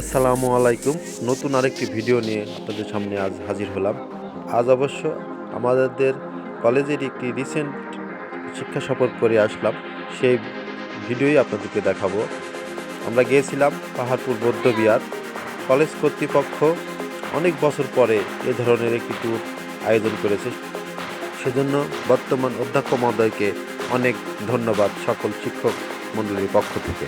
আসসালামু আলাইকুম। নতুন আরেকটি ভিডিও নিয়ে আপনাদের সামনে আজ হাজির হলাম। আজ অবশ্য আমাদের কলেজের একটি রিসেন্ট শিক্ষা সফর করে আসলাম। সেই ভিডিওই আপনাদেরকে দেখাবো। আমরা গিয়েছিলাম পাহাড়পুর বৌদ্ধবিহার কলেজ কর্তৃপক্ষ অনেক বছর পরে এ ধরনের একটি ট্যুর আয়োজন করেছে। সেজন্য বর্তমান অধ্যক্ষ মহোদয়কে অনেক ধন্যবাদ সকল শিক্ষক মণ্ডলীর পক্ষ থেকে।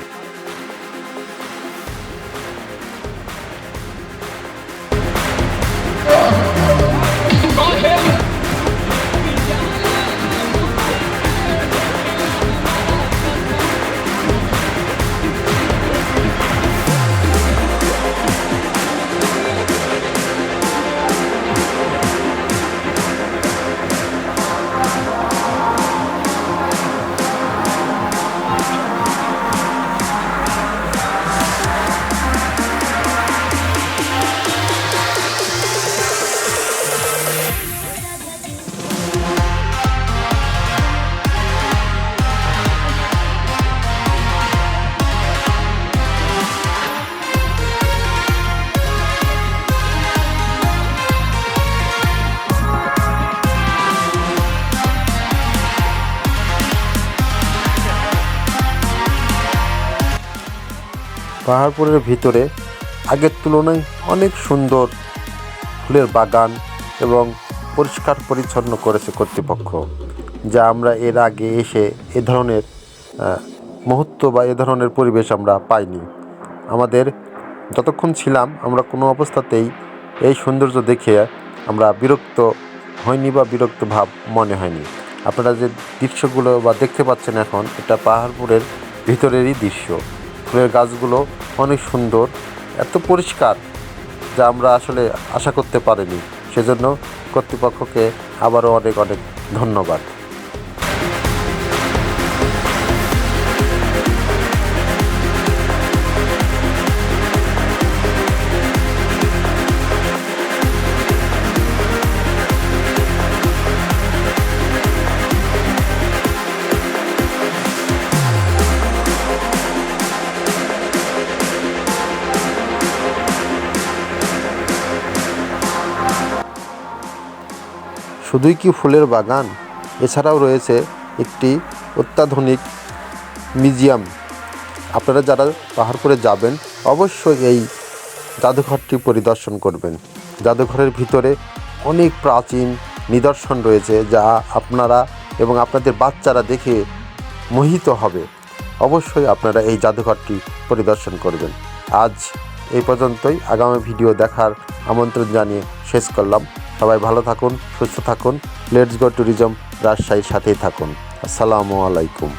পাহাড়পুরের ভিতরে আগের তুলনায় অনেক সুন্দর ফুলের বাগান এবং পরিষ্কার পরিচ্ছন্ন করেছে কর্তৃপক্ষ, যা আমরা এর আগে এসে এ ধরনের মুহূর্ত বা এ ধরনের পরিবেশ আমরা পাইনি। আমাদের যতক্ষণ ছিলাম আমরা কোনো অবস্থাতেই এই সৌন্দর্য দেখে আমরা বিরক্ত হয়নি বা বিরক্ত ভাব মনে হয়নি। আপনারা যে দৃশ্যগুলো বা দেখতে পাচ্ছেন এখন, এটা পাহাড়পুরের ভিতরেরই দৃশ্য। ফুলের গাছগুলো অনেক সুন্দর, এত পরিষ্কার যা আমরা আসলে আশা করতে পারিনি। সেজন্য কর্তৃপক্ষকে আবারও অনেক অনেক ধন্যবাদ। শুধুই কি ফুলের বাগান? এছাড়াও রয়েছে একটি অত্যাধুনিক মিউজিয়াম। আপনারা যারা পাহাড়পুরে যাবেন, অবশ্যই এই জাদুঘরটি পরিদর্শন করবেন। জাদুঘরের ভিতরে অনেক প্রাচীন নিদর্শন রয়েছে যা আপনারা এবং আপনাদের বাচ্চারা দেখে মোহিত হবে। অবশ্যই আপনারা এই জাদুঘরটি পরিদর্শন করবেন। আজ এই পর্যন্তই। আগামী ভিডিও দেখার আমন্ত্রণ জানিয়ে শেষ করলাম। সবাই ভালো থাকুন সুস্থ থাকুন। লেটস গো ট্যুরিজম রাজশাহীর সাথেই থাকুন। আসসালামু আলাইকুম।